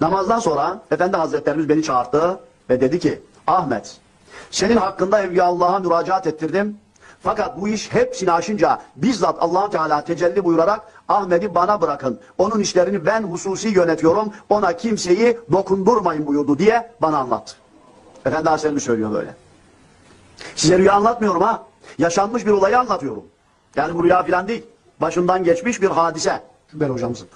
Namazdan sonra Efendi Hazretlerimiz beni çağırdı ve dedi ki Ahmet senin hakkında Evliya Allah'a müracaat ettirdim. Fakat bu iş hepsini aşınca bizzat allah Teala tecelli buyurarak Ahmet'i bana bırakın. Onun işlerini ben hususi yönetiyorum. Ona kimseyi dokundurmayın buyurdu diye bana anlattı. Efendi Hazretlerimiz söylüyor böyle. Size rüya anlatmıyorum ha. Yaşanmış bir olayı anlatıyorum. Yani bu rüya falan değil. Başından geçmiş bir hadise. Şüpheli hocamızın.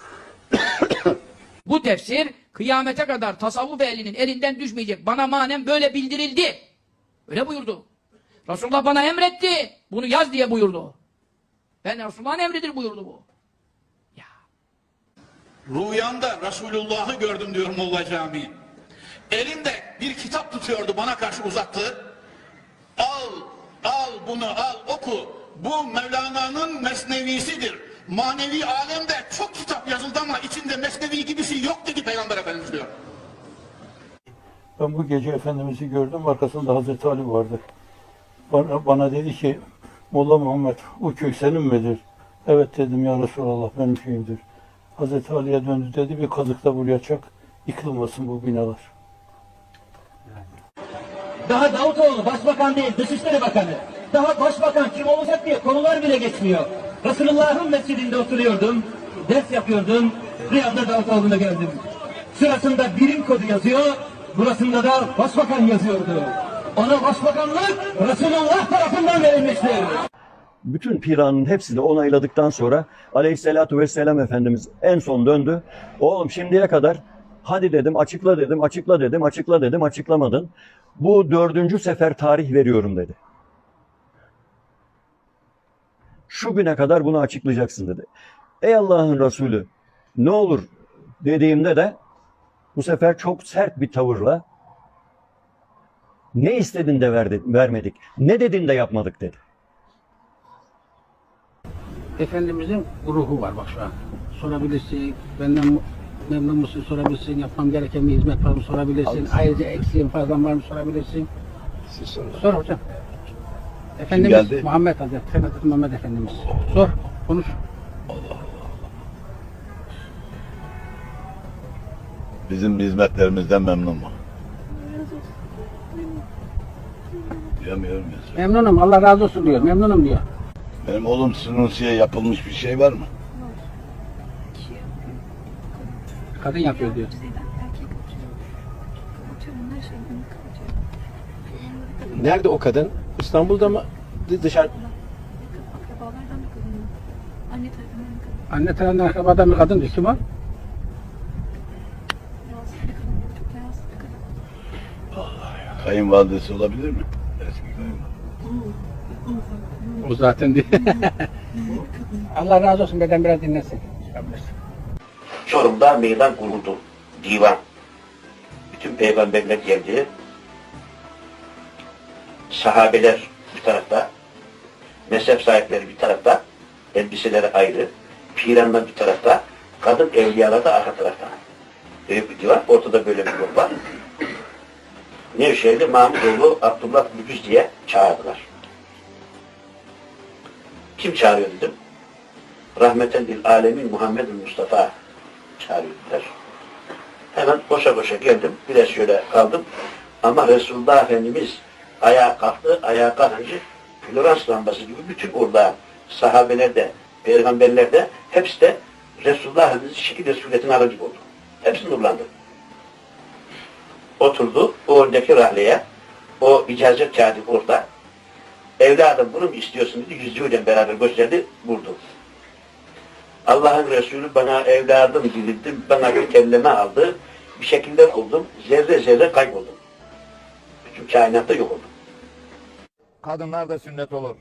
Bu tefsir kıyamete kadar tasavvuf ehlinin elinden düşmeyecek. Bana manen böyle bildirildi. Öyle buyurdu. Resulullah bana emretti. Bunu yaz diye buyurdu. Ben Resulullah'ın emridir buyurdu bu. Ya. Rüyamda Resulullah'ı gördüm diyor Molla Camii. Elinde bir kitap tutuyordu bana karşı uzattı. Al, al bunu al oku. Bu Mevlana'nın mesnevisidir. Manevi alemde çok kitap yazıldı ama içinde mesnevi gibisi yok dedi Peygamber. Ben bu gece Efendimiz'i gördüm, arkasında Hazreti Ali vardı. Bana, bana dedi ki, Molla Muhammed, o köy senin midir? Evet dedim ya Resulallah, benim köyümdür. Hazreti Ali'ye döndü dedi, bir kazıkla buraya çak, yıkılmasın bu binalar. Daha Davutoğlu başbakan değil, Dışişleri Bakanı. Daha başbakan kim olacak diye konular bile geçmiyor. Resulullah'ın mescidinde oturuyordum, ders yapıyordum, rüyamda Davutoğlu'nu gördüm. Sırasında birim kodu yazıyor, burasında da başbakan yazıyordu. Ona başbakanlık Resulullah tarafından verilmiştir. bütün piranın hepsi de onayladıktan sonra aleyhissalatu vesselam Efendimiz en son döndü. Oğlum şimdiye kadar hadi dedim açıkla dedim açıkla dedim açıkla dedim açıklamadın. Bu dördüncü sefer tarih veriyorum dedi. Şu güne kadar bunu açıklayacaksın dedi. Ey Allah'ın Resulü ne olur dediğimde de bu sefer çok sert bir tavırla ne istedin de verdi, vermedik, ne dedin de yapmadık dedi. Efendimizin ruhu var bak şu an. Sorabilirsin, benden memnun musun sorabilirsin, yapmam gereken bir hizmet var mı sorabilirsin. Ayrıca eksiğin fazlan var mı sorabilirsin. Sor hocam. Efendimiz geldi? Muhammed Hazretleri, Muhammed Efendimiz. Sor, konuş. Bizim hizmetlerimizden memnun mu? Diyemiyorum ya. Memnunum, Allah razı olsun diyor. Memnunum diyor. Benim oğlum Sunusi'ye yapılmış bir şey var mı? Kadın yapıyor diyor. Nerede o kadın? İstanbul'da mı? Dı- Dışarı. Anne tarafından bir kadın. Anne tarafından akrabadan bir kadın. Kim o? Beyaz bir kadın. Çok beyaz bir kadın. Kayınvalidesi olabilir mi? Eski kayınvalide. O zaten diyor. Allah razı olsun, beden biraz dinlesin. Çorum'da meydan kuruldu. Divan. Bütün peygamberler geldi. Sahabeler bir tarafta, mezhep sahipleri bir tarafta, elbiseleri ayrı, piranlar bir tarafta, kadın evliyalar da arka tarafta. Büyük bir divan, ortada böyle bir yol var. Nevşehirli Mahmudoğlu Abdullah Mücüz diye çağırdılar. Kim çağırıyor dedim. Rahmeten lil alemin Muhammed Mustafa çağırıyorlar. Hemen koşa koşa geldim. Biraz şöyle kaldım. Ama Resulullah Efendimiz ayağa kalktı. Ayağa kalkınca Florans lambası gibi bütün orada sahabeler de, peygamberler de hepsi de Resulullah Efendimiz'in şekil ve suretine aracı oldu. Hepsi nurlandı. Oturdu. O oradaki rahleye o icazet kağıdı orada. Evladım bunu mu istiyorsun dedi. Yüzüğüyle beraber gösterdi. Vurdu. Allah'ın Resulü bana evladım dilildi, bana bir kelleme aldı. Bir şekilde oldum, zerre zerre kayboldum. Bütün kainatta yok oldum. Kadınlar da sünnet olur.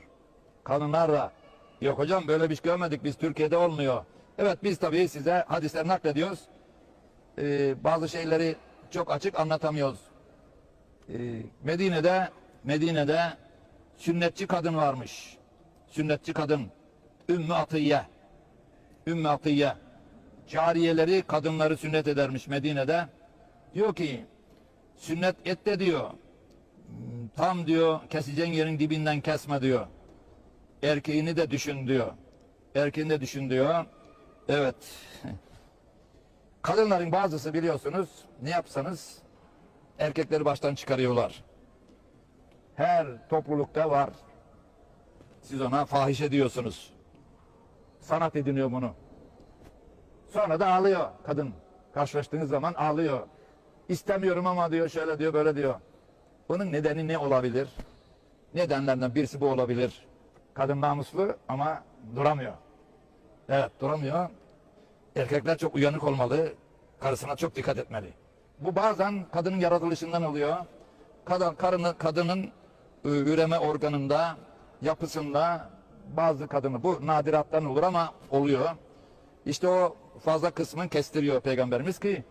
Kadınlar da. Yok hocam böyle bir şey görmedik biz Türkiye'de olmuyor. Evet biz tabii size hadisler naklediyoruz. Ee, bazı şeyleri çok açık anlatamıyoruz. Ee, Medine'de Medine'de sünnetçi kadın varmış. Sünnetçi kadın. Ümmü Atiye. Ümmü Atiye. Cariyeleri kadınları sünnet edermiş Medine'de. Diyor ki sünnet et diyor tam diyor keseceğin yerin dibinden kesme diyor. Erkeğini de düşün diyor. Erkeğini de düşün diyor. Evet. Kadınların bazısı biliyorsunuz ne yapsanız erkekleri baştan çıkarıyorlar. Her toplulukta var. Siz ona fahişe diyorsunuz. Sanat ediniyor bunu. Sonra da ağlıyor kadın. Karşılaştığınız zaman ağlıyor. İstemiyorum ama diyor şöyle diyor böyle diyor. Bunun nedeni ne olabilir? Nedenlerden birisi bu olabilir. Kadın namuslu ama duramıyor. Evet duramıyor. Erkekler çok uyanık olmalı. Karısına çok dikkat etmeli. Bu bazen kadının yaratılışından oluyor. Kadın, karını, kadının e, üreme organında, yapısında bazı kadını bu nadirattan olur ama oluyor. İşte o fazla kısmını kestiriyor peygamberimiz ki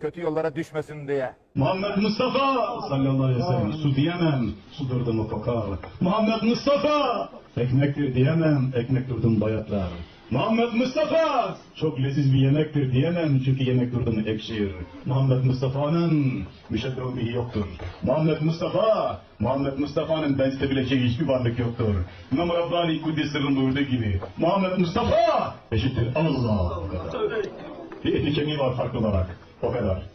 kötü yollara düşmesin diye. Muhammed Mustafa sallallahu aleyhi ve sellem su diyemem su durdum kokar. Muhammed Mustafa ekmektir diyemem ekmek durdum bayatlar. Muhammed Mustafa çok leziz bir yemektir diyemem çünkü yemek durdum ekşir. Muhammed Mustafa'nın müşebbehu bihi yoktur. Muhammed Mustafa, Muhammed Mustafa'nın benzetebileceği hiçbir varlık yoktur. İmam Rabbani sırrın buyurduğu gibi Muhammed Mustafa eşittir Allah. Bir etli kemiği var farklı olarak. O kadar.